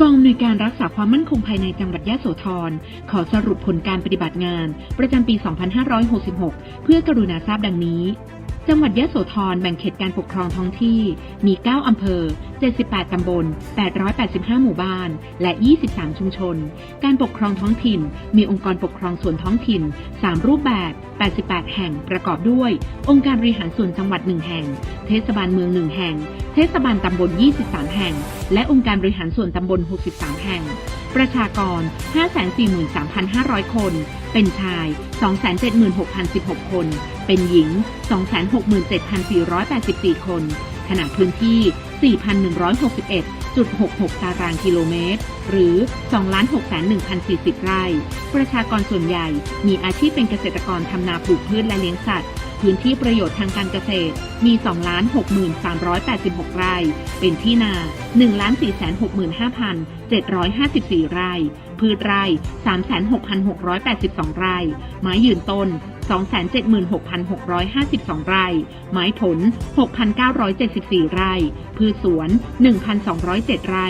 กองอำนวยการรักษาความมั่นคงภายในจังหวัดยะโสธรขอสรุปผลการปฏิบัติงาน ประจำปี 2566 เพื่อกรุณาทราบดังนี้ จังหวัดยะโสธรแบ่งเขตการปกครองท้องที่ มี 9 อำเภอ 78 ตำบล 885 หมู่บ้าน และ 23 ชุมชน การปกครองท้องถิ่น มีองค์กรปกครองส่วนท้องถิ่น 3 รูปแบบ 88 แห่ง ประกอบด้วย องค์การบริหารส่วนจังหวัด 1 แห่ง เทศบาลเมือง 1 แห่ง เทศบาลตำบล 23 แห่ง และองค์การบริหารส่วนตำบล 63 แห่ง ประชากร 543,500 คน เป็นชาย 276,016 คน เป็นหญิง 267,484 คน ขนาดพื้นที่ 4,161.66 ตารางกิโลเมตร หรือ 2,601,040 ไร่ ประชากรส่วนใหญ่มีอาชีพเป็นเกษตรกรทำนาปลูกพืชและเลี้ยงสัตว์ พื้นที่ประโยชน์ทางการเกษตรมี 2,63,386 ไร่ เป็นที่นา 1,465,754 ไร่ พืชไร่ 36,682 ไร่ ไม้ยืนต้น 276,652 ไร่ ไม้ผล 6,974 ไร่ พืชสวน 1,207 ไร่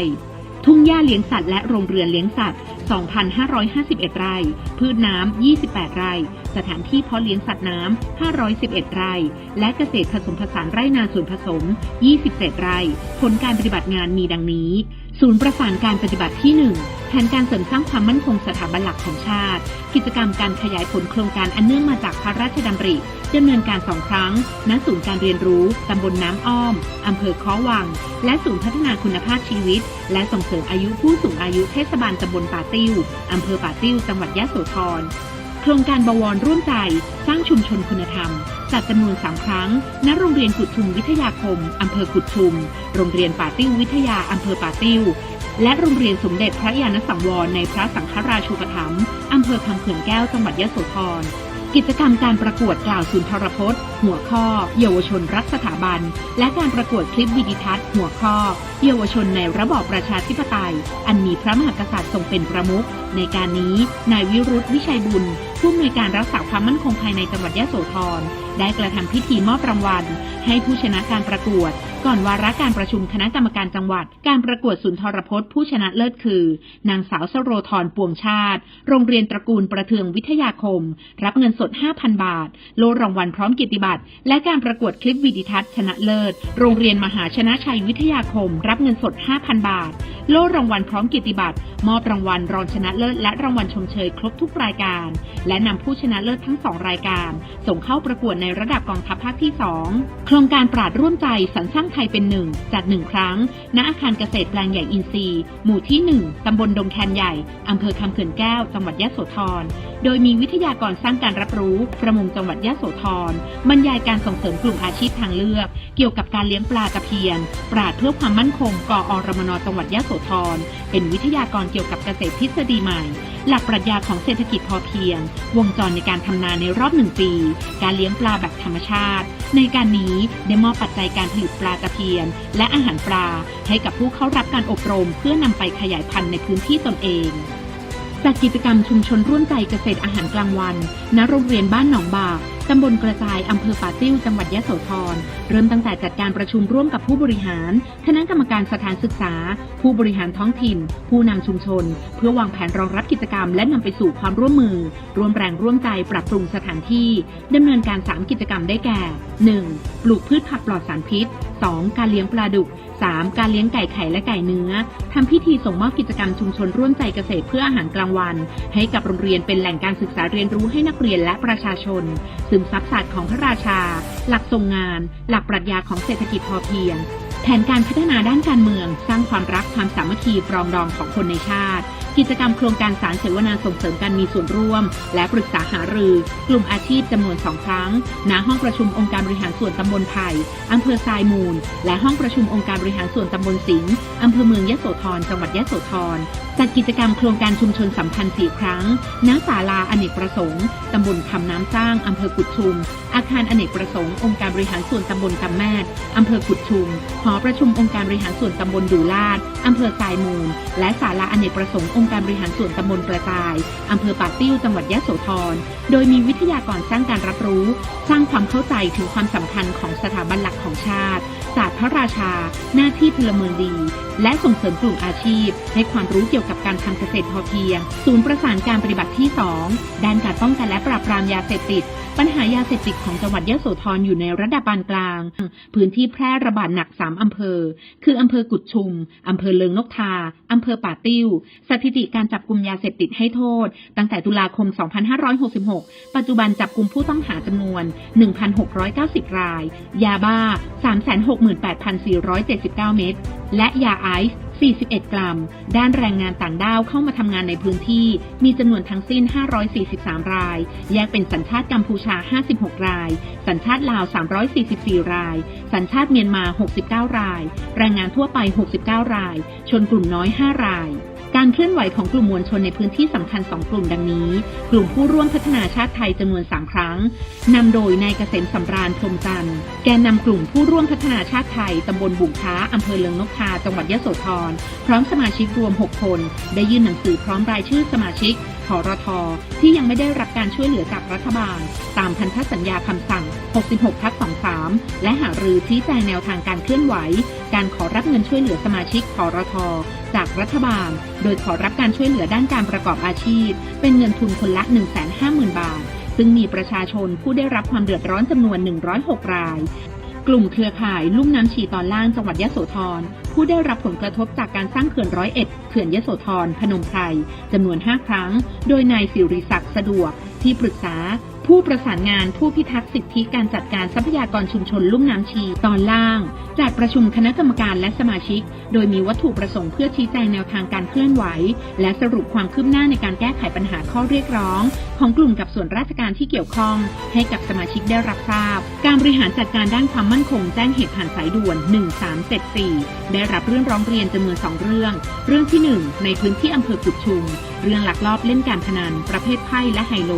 ทุ่งหญ้าเลี้ยงสัตว์และโรงเรือนเลี้ยงสัตว์ 2,551 ไร่ พืชน้ำ 28 ไร่ สถานที่เพาะเลี้ยงสัตว์น้ำ 511 ไร่ และเกษตรผสมผสานไร่นาส่วนผสม 27 ไร่ ผลการปฏิบัติงานมีดังนี้ ศูนย์ประสานการปฏิบัติที่ 1แผนการเสริมสร้างความมั่นคงสถาบันหลักของชาติ กิจกรรมการขยายผลโครงการอันเนื่องมาจากพระราชดำริดำเนินการสองครั้ง ณ ศูนย์การเรียนรู้ ตำบลน้ำอ้อม อำเภอค้อวัง และศูนย์พัฒนาคุณภาพชีวิต และส่งเสริมอายุผู้สูงอายุเทศบาลตำบลป่าเต้วอำเภอป่าติ้ว จังหวัดยะโสธร โครงการบวรร่วมใจ สร้างชุมชนคุณธรรม จัดจำนวนสามครั้ง ณ โรงเรียนกุดชุมวิทยาคม อำเภอกุดชุม โรงเรียนป่าติ้ววิทยา อำเภอป่าติ้ว และโรงเรียนสมเด็จพระยาณสังวรในพระสังฆราชูปถัมภ์อำเภอคำเขื่อนแก้ว จังหวัดยะโสธร กิจกรรมการประกวดกล่าวสุนทรพจน์ หัวข้อ เยาวชนรักสถาบัน และการประกวดคลิปวิดิทัศน์ หัวข้อ เยาวชนในระบอบประชาธิปไตย อันมีพระมหากษัตริย์ทรงเป็นประมุขในการนี้นายวิรุธวิชัยบุญผู้อำนวยการรักษาความมั่นคงภายในจังหวัดยะโสธรได้กระทำพิธีมอบรางวัล ให้ผู้ชนะการประกวด ก่อนวาระการประชุมคณะกรรมการจังหวัด การประกวดสุนทรพจน์ผู้ชนะเลิศคือ นางสาวสโรธรปวงชาติ โรงเรียนตระกูลประเทืองวิทยาคม รับเงินสด 5,000 บาท โล่รางวัลพร้อมกียรติบัตรและการประกวดคลิปวิดิทัศน์ชนะเลิศ โรงเรียนมหาชนะชัยวิทยาคม รับเงินสด 5,000 บาท โล่รางวัลพร้อมกียรติบัตรมอบรางวัลรองชนะเลิศและรางวัลชมเชยครบทุกรายการและนำผู้ชนะเลิศทั้งสองรายการ ส่งเข้าประกวดในระดับกองทัพภาคที่ 2 โครงการปราดร่วมใจสรรสร้างไทยเป็นหนึ่งจัดหนึ่งครั้ง ณอาคารเกษตรแปลงใหญ่อินทรีย์ หมู่ที่ 1 ตำบลดงแคนใหญ่ อำเภอคำเขื่อนแก้ว จังหวัดยะโสธร โดยมีวิทยากรสร้างการรับรู้ประมงจังหวัดยะโสธรบรรยายการส่งเสริมกลุ่มอาชีพทางเลือก เกี่ยวกับการเลี้ยงปลาตะเพียน ปราดเพื่อความมั่นคงกอรมนจังหวัดยะโสธรเป็นวิทยากรเกี่ยวกับเกษตรทฤษฎีใหม่ หลักปรัชญาของเศรษฐกิจพอเพียง วงจรในการทำนาในรอบหนึ่งปี การเลี้ยงปลาแบบธรรมชาติ ในการนี้ได้มอบปัจจัยการผลิตปลาตะเพียน และอาหารปลาให้กับผู้เข้ารับการอบรม เพื่อนำไปขยายพันธุ์ในพื้นที่ตนเอง จากกิจกรรมชุมชนร่วมใจเกษตรอาหารกลางวันณโรงเรียนบ้านหนองบากตำบลกระจายอำเภอป่าติ้ว จังหวัดยะโสธร เริ่มตั้งแต่จัดการประชุมร่วมกับผู้บริหาร คณะกรรมการสถานศึกษา ผู้บริหารท้องถิ่น ผู้นำชุมชน เพื่อวางแผนรองรับกิจกรรมและนำไปสู่ความร่วมมือ ร่วมแรงร่วมใจปรับปรุงสถานที่ดำเนินการ 3 กิจกรรมได้แก่ 1. ปลูกพืชผักปลอดสารพิษ 2. การเลี้ยงปลาดุก 3. การเลี้ยงไก่ไข่และไก่เนื้อ ทำพิธีส่งมอบกิจกรรมชุมชนร่วมใจเกษตรเพื่ออาหารกลางวัน ให้กับโรงเรียนเป็นแหล่งการศึกษาเรียนรู้ให้นักเรียนและประชาชน ซึมซับศาสตร์ของพระราชา หลักทรงงาน หลักปรัชญาของเศรษฐกิจพอเพียง แผนการพัฒนาด้านการเมือง สร้างความรักความสามัคคีปรองดองของคนในชาติ กิจกรรมโครงการสารเสวนาส่งเสริมการมีส่วนร่วม และปรึกษาหารือ กลุ่มอาชีพจำนวนสองครั้ง ณ ห้องประชุมองค์การบริหารส่วนตำบลไผ่อำเภอทรายมูล และห้องประชุมองค์การบริหารส่วนตำบลสิงห์อำเภอเมืองยะโสธร จังหวัดยะโสธร จัดกิจกรรมโครงการชุมชนสัมพันธ์สี่ครั้ง ณ ศาลาอเนกประสงค์ ตำบลคำน้ำสร้าง อำเภอกุดชุม อาคารอเนกประสงค์ องค์การบริหารส่วนตำบลกำแมดอำเภอกุดชุม หอประชุมองค์การบริหารส่วนตำบลดูลาดอำเภอทรายมูล และศาลาอเนกประสงค์ องค์การบริหารส่วนตำบลกระจาย อำเภอป่าติ้ว จังหวัดยะโสธร โดยมีวิทยากรสร้างการรับรู้ สร้างความเข้าใจถึงความสำคัญของสถาบันหลักของชาติ ศาสตร์พระราชา หน้าที่พลเมืองดี และส่งเสริมกลุ่มอาชีพ ให้ความรู้เกี่ยวกับการทำเกษตรพอเพียง ศูนย์ประสานการปฏิบัติที่ 2 ด้านการป้องกันและปราบปรามยาเสพติด ปัญหายาเสพติดของจังหวัดยโสธรอยู่ในระดับปานกลาง พื้นที่แพร่ระบาดหนัก 3 อำเภอ คืออำเภอกุดชุม อำเภอเลิงนกทา อำเภอป่าติ้ว สถิติการจับกลุ่มยาเสพติดให้โทษ ตั้งแต่ตุลาคม 2566 ปัจจุบันจับกลุ่มผู้ต้องหาจำนวน 1,690 ราย ยาบ้า 368,479 เม็ด และยาไอซ์ 41 กรัม ด้านแรงงานต่างด้าวเข้ามาทำงานในพื้นที่ มีจำนวนทั้งสิ้น 543 ราย แยกเป็นสัญชาติกัมพูชา 56 ราย สัญชาติลาว 344 ราย สัญชาติเมียนมา 69 ราย แรงงานทั่วไป 69 ราย ชนกลุ่มน้อย 5 ราย การเคลื่อนไหวของกลุ่มมวลชนในพื้นที่สำคัญ 2 กลุ่มดังนี้ กลุ่มผู้ร่วมพัฒนาชาติไทยจำนวน 3 ครั้งนำโดยนายเกษมสำราญพรมจันทร์ แกนนำกลุ่มผู้ร่วมพัฒนาชาติไทยตำบลบุงค้าอำเภอเลืองนกทาจังหวัดยโสธร พร้อมสมาชิกรวม 6 คน ได้ยื่นหนังสือพร้อมรายชื่อสมาชิก ทรท ที่ยังไม่ได้รับการช่วยเหลือจากรัฐบาล ตามพันธสัญญาคำสั่ง 66ทับ23 และหารือชี้แจงแนวทางการเคลื่อนไหว การขอรับเงินช่วยเหลือสมาชิกทรท จากรัฐบาล โดยขอรับการช่วยเหลือด้านการประกอบอาชีพ เป็นเงินทุนคนละ 150,000 บาท ซึ่งมีประชาชนผู้ได้รับความเดือดร้อนจำนวน 106 รายกลุ่มเครือข่ายลุ่มน้ำชีตอนล่างจังหวัดยะโสธร ผู้ได้รับผลกระทบจากการสร้างเขื่อนร้อยเอ็ดเขื่อนยโสธรพนมไพรจำนวน 5 ครั้ง โดยนายสิริศักดิ์สะดวกที่ปรึกษา ผู้ประสานงานผู้พิทักษ์สิทธิการจัดการทรัพยากรชุมชนลุ่มน้ำชี ตอนล่างจากประชุมคณะกรรมการและสมาชิก โดยมีวัตถุประสงค์เพื่อชี้แจงแนวทางการเคลื่อนไหว และสรุปความคืบหน้าในการแก้ไขปัญหาข้อเรียกร้อง ของกลุ่มกับส่วนราชการที่เกี่ยวข้อง ให้กับสมาชิกได้รับทราบ การบริหารจัดการด้านความมั่นคงแจ้งเหตุผ่านสายด่วน 1374 ได้รับเรื่องร้องเรียนจำนวน2เรื่อง เรื่องที่ 1 ในพื้นที่อำเภอกุดชุมเรื่องลักลอบเล่นการพนัน ประเภทไพ่และไฮโล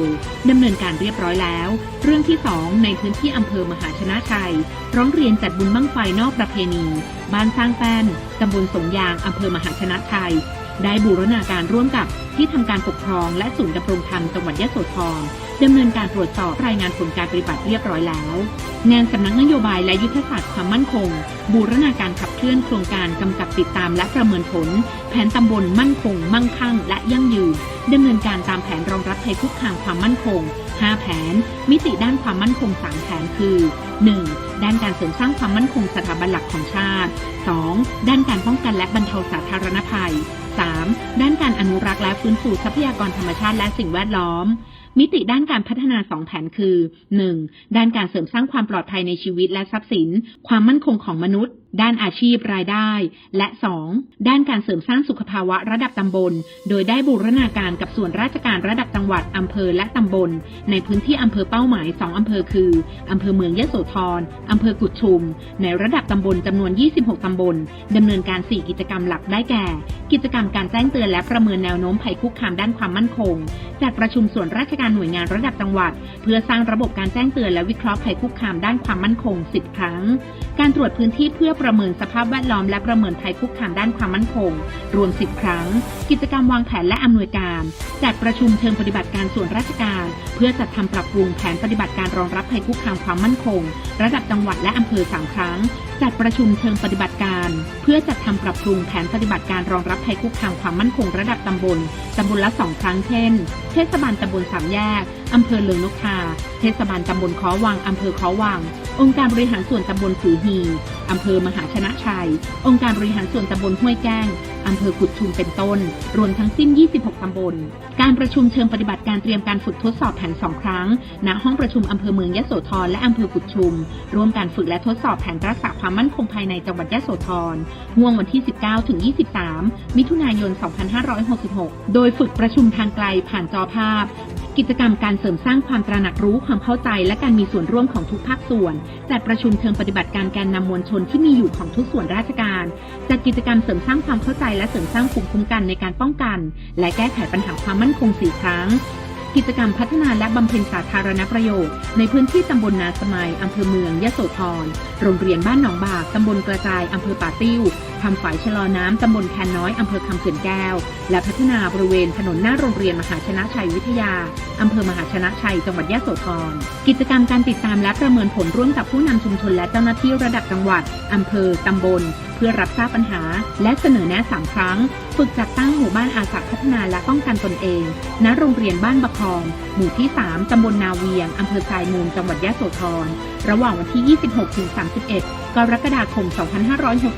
ดำเนินการเรียบร้อยแล้ว เรื่องที่ 2 ในพื้นที่อำเภอมหาชนะชัย ร้องเรียนจัดบุญบั้งไฟนอกประเพณี บ้านสร้างแป้นตำบลสงยางอำเภอมหาชนะชัย ได้บูรณาการร่วมกับที่ทำการปกครองและศูนย์ดำรงธรรมจังหวัดยะโสธร ดำเนินการตรวจสอบรายงานผลการปฏิบัติเรียบร้อยแล้วงานสำนักนโยบายและยุทธศาสตร์ความมั่นคง บูรณาการขับเคลื่อนโครงการกำกับติดตามและประเมินผล แผนตำบลมั่นคง มั่งคั่ง และยั่งยืนดำเนินการตามแผนรองรับภัยคุกคามความมั่นคง 5 แผน มิติด้านความมั่นคง 3 แผนคือ 1. ด้านการเสริมสร้างความมั่นคงสถาบันหลักของชาติ 2. ด้านการป้องกันและบรรเทาสาธารณภัย 3. ด้านการอนุรักษ์และฟื้นฟูทรัพยากรธรรมชาติและสิ่งแวดล้อม มิติด้านการพัฒนา2แผนคือ 1. ด้านการเสริมสร้างความปลอดภัยในชีวิตและทรัพย์สิน ความมั่นคงของมนุษย์ ด้านอาชีพรายได้ และ 2. ด้านการเสริมสร้างสุขภาวะระดับตำบล โดยได้บูรณาการกับส่วนราชการระดับจังหวัดอำเภอและตำบล ในพื้นที่อำเภอเป้าหมาย 2 อำเภอคืออำเภอเมืองยะโสธรอำเภอกุดชุม ในระดับตำบลจำนวน 26 ตำบลดำเนินการ 4 กิจกรรมหลักได้แก่ กิจกรรมการแจ้งเตือนและประเมินแนวโน้มภัยคุกคามด้านความมั่นคงจัดประชุมส่วนราชการหน่วยงานระดับจังหวัด เพื่อสร้างระบบการแจ้งเตือนและวิเคราะห์ภัยคุกคามด้านความมั่นคง 10 ครั้ง การตรวจพื้นที่เพื่อประเมินสภาพแวดล้อมและประเมินภัยคุกคามด้านความมั่นคง รวม 10 ครั้ง กิจกรรมวางแผนและอำนวยการจัดประชุมเชิงปฏิบัติการส่วนราชการ เพื่อจัดทำปรับปรุงแผนปฏิบัติการรองรับภัยคุกคามความมั่นคง ระดับจังหวัดและอำเภอ3ครั้ง จัดประชุมเชิงปฏิบัติการ เพื่อจัดทำปรับปรุงแผนปฏิบัติการรองรับภัยคุกคามความมั่นคงระดับตำบล ตำบลละสองครั้งเช่น เทศบาลตำบลสามแยก อำเภอเลืองนกทา เทศบาลตำบลค้อวัง อำเภอค้อวัง องค์การบริหารส่วนตำบลสือฮี อำเภอมหาชนะชัย องค์การบริหารส่วนตำบลห้วยแก้ง อำเภอกุดชุมเป็นต้น รวมทั้งสิ้น 26 ตำบล การประชุมเชิงปฏิบัติการเตรียมการฝึกทดสอบแผนสองครั้ง ณ ห้องประชุมอำเภอเมืองยะโสธรและอำเภอกุดชุม ร่วมการฝึกและทดสอบแผนรักษาความมั่นคงภายในจังหวัดยะโสธรห่วงวันที่ 19 ถึง 23 มิถุนายน 2566 โดยฝึกประชุมทางไกลผ่านจอภาพ กิจกรรมการเสริมสร้างความตระหนักรู้ความเข้าใจและการมีส่วนร่วมของทุกภาคส่วนจัดประชุมเชิงปฏิบัติการแกนนำมวลชนที่มีอยู่ของทุกส่วนราชการจัดกิจกรรมเสริมสร้างความเข้าใจและเสริมสร้างภูมิคุ้มกันในการป้องกัน และแก้ไขปัญหาความมั่นคงสี่ครั้ง กิจกรรมพัฒนาและบำเพ็ญสาธารณประโยชน์ ในพื้นที่ตำบลนาสมัยอำเภอเมืองยะโสธร โรงเรียนบ้านหนองบากตำบลกระจายอำเภอป่าติ้วทำฝายชะลอน้ำตำบลแคนน้อยอำเภอคำเขื่อนแก้ว และพัฒนาบริเวณถนนหน้าโรงเรียนมหาชนะชัยวิทยาอำเภอมหาชนะชัยจังหวัดยะโสธร กิจกรรมการติดตามและประเมินผลร่วมกับผู้นำชุมชนและเจ้าหน้าที่ระดับจังหวัดอำเภอตำบล เพื่อรับทราบปัญหา และเสนอแนะสามครั้ง ฝึกจัดตั้งหมู่บ้านอาสาพัฒนาและป้องกันตนเอง ณ โรงเรียนบ้านบะคอง หมู่ที่ 3 ตำบลนาเวียงอำเภอทรายมูลจังหวัดยะโสธร ระหว่างวันที่ 26-31 กรกฎาคม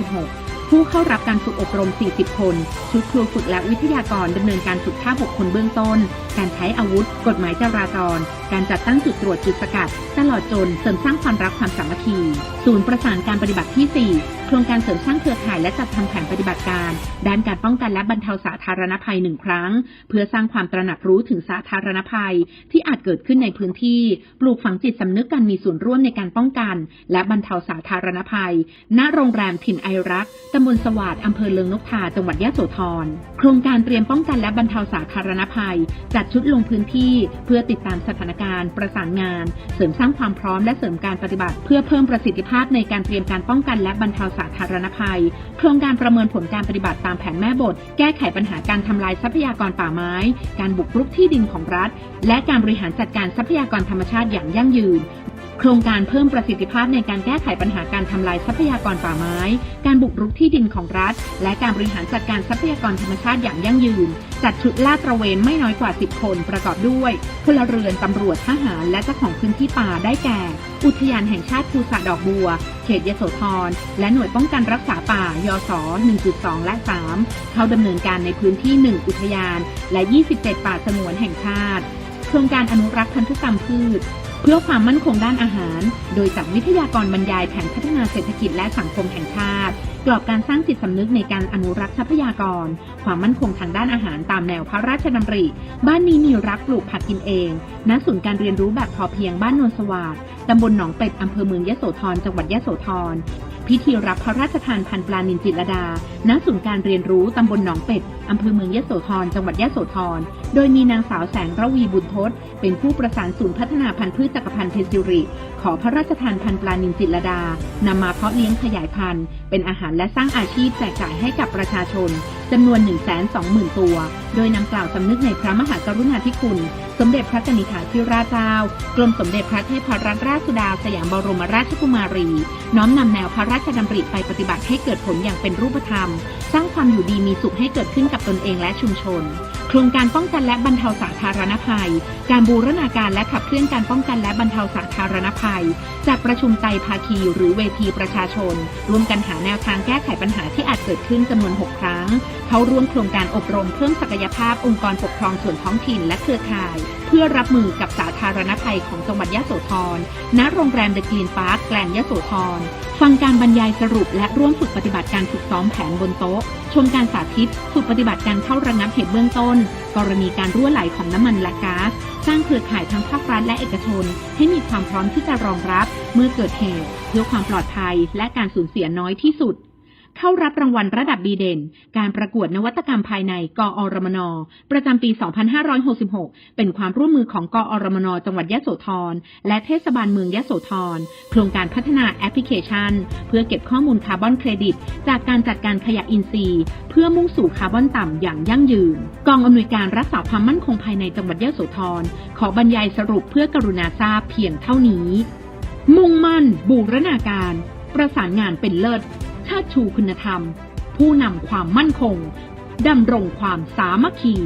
2566 ผู้เข้ารับการฝึกอบรม 40 คน ชุดครูฝึกและวิทยากรดำเนินการฝึกท่า 6 คนเบื้องต้น การใช้อาวุธ กฎหมายจราจร การจัดตั้งจุดตรวจจุดสกัด ตลอดจนเสริมสร้างความรักความสามัคคี ศูนย์ประสานการปฏิบัติที่ 4 โครงการเสริมสร้างเครือข่ายและจัดทำแผนปฏิบัติการ ด้านการป้องกันและบรรเทาสาธารณภัยหนึ่งครั้ง เพื่อสร้างความตระหนักรู้ถึงสาธารณภัย ที่อาจเกิดขึ้นในพื้นที่ ปลูกฝังจิตสำนึกการมีส่วนร่วมในการป้องกัน และบรรเทาสาธารณภัย ณ โรงแรมถิ่นไอรักตำบลสวาดอำเภอเลืองนกทาจังหวัดยะโสธร โครงการเตรียมป้องกันและบรรเทาสาธารณภัย จัดชุดลงพื้นที่ เพื่อติดตามสถานการณ์ ประสานงาน เสริมสร้างความพร้อมและเสริมการปฏิบัติ เพื่อเพิ่มประสิทธิภาพในการเตรียมการป้องกันและบรรเทาสาธารณภัย โครงการประเมินผลการปฏิบัติตามแผนแม่บท แก้ไขปัญหาการทำลายทรัพยากรป่าไม้ การบุกรุกที่ดินของรัฐ และการบริหารจัดการทรัพยากรธรรมชาติอย่างยั่งยืน โครงการเพิ่มประสิทธิภาพในการแก้ไขปัญหาการทำลายทรัพยากรป่าไม้ การบุกรุกที่ดินของรัฐ และการบริหารจัดการทรัพยากรธรรมชาติอย่างยั่งยืน จัดชุดลาดตระเวนไม่น้อยกว่า 10 คนประกอบด้วยพลเรือนตำรวจทหารและเจ้าของพื้นที่ป่าได้แก่ อุทยานแห่งชาติภูสะดอกบัว เขตยโสธร และหน่วยป้องกันรักษาป่า ยศ 1.2 และ 3 เข้าดำเนินการในพื้นที่ 1 อุทยาน และ 27 ป่าสงวนแห่งชาติ โครงการอนุรักษ์พันธุกรรมพืช เพื่อความมั่นคงด้านอาหาร โดยจากวิทยากรบรรยายแผนพัฒนาเศรษฐกิจและสังคมแห่งชาติ กรอบการสร้างจิตสำนึกในการอนุรักษ์ทรัพยากร ความมั่นคงทางด้านอาหารตามแนวพระราชดำริ บ้านนี้มีรักปลูกผักกินเองณศูนย์การเรียนรู้แบบพอเพียงบ้านนนสวัสดิ์ตำบลหนองเป็ดอำเภอเมืองยะโสธรจังหวัดยะโสธร พิธีรับพระราชทานพันปลานินจิตรดา ณ ศูนย์การเรียนรู้ตำบลหนองเป็ด อำเภอเมืองยะโสธร จังหวัดยะโสธร โดยมีนางสาวแสงระวีบุญทศ เป็นผู้ประสานศูนย์พัฒนาพันธุ์พืชจักรพันธ์เพชรสิริ ขอพระราชทานพันปลานินจิตรดา นำมาเพาะเลี้ยงขยายพันธุ์ เป็นอาหารและสร้างอาชีพแจกจ่ายให้กับประชาชนจำนวน 120,000 ตัว โดยนำกล่าวสำนึกในพระมหากรุณาธิคุณ สมเด็จพระนิธิาธิราชเจ้า กรมสมเด็จพระเทพรัตนราชสุดาสยามบรมราชกุมารี น้อมนำแนวพระราชดำริไปปฏิบัติให้เกิดผลอย่างเป็นรูปธรรม สร้างความอยู่ดีมีสุขให้เกิดขึ้นกับตนเองและชุมชน โครงการป้องกันและบรรเทาสาธารณภัย การบูรณาการและขับเคลื่อนการป้องกันและบรรเทาสาธารณภัยจากประชุมไตภาคีหรือเวทีประชาชน ร่วมกันหาแนวทางแก้ไขปัญหาที่อาจเกิดขึ้นจำนวน 6 ครั้ง เข้าร่วมโครงการอบรมเพิ่มศักยภาพองค์กรปกครองส่วนท้องถิ่นและเครือข่าย พื่อรับมือกับสาธารณภัยของจังหวัดยะโสธร ณ โรงแรมเดอะกรีนพาร์คแกลนยะโสธร ฟังการบรรยายสรุปและร่วมฝึกปฏิบัติการฝึกซ้อมแผนบนโต๊ะ ชมการสาธิต ฝึกปฏิบัติการเข้าระงับเหตุเบื้องต้น กรณีการรั่วไหลของน้ำมันและก๊าซ สร้างเครือข่ายทั้งภาครัฐและเอกชน ให้มีความพร้อมที่จะรองรับ เมื่อเกิดเหตุเพื่อความปลอดภัยและการสูญเสียน้อยที่สุด เข้ารับรางวัลระดับดีเด่น การประกวดนวัตกรรมภายใน กอรมน ประจำปี 2566 เป็นความร่วมมือของกอรมน จังหวัดยะโสธร และเทศบาลเมืองยะโสธร โครงการพัฒนาแอปพลิเคชัน เพื่อเก็บข้อมูลคาร์บอนเครดิต จากการจัดการขยะอินทรีย์ เพื่อมุ่งสู่คาร์บอนต่ำอย่างยั่งยืน กองอำนวยการรักษาความมั่นคงภายในจังหวัดยะโสธร ขอบรรยายสรุปเพื่อกรุณาทราบเพียงเท่านี้ มุ่งมั่น บูรณาการ ประสานงานเป็นเลิศ ชาติชูคุณธรรม ผู้นำความมั่นคงดำรงความสามัคคี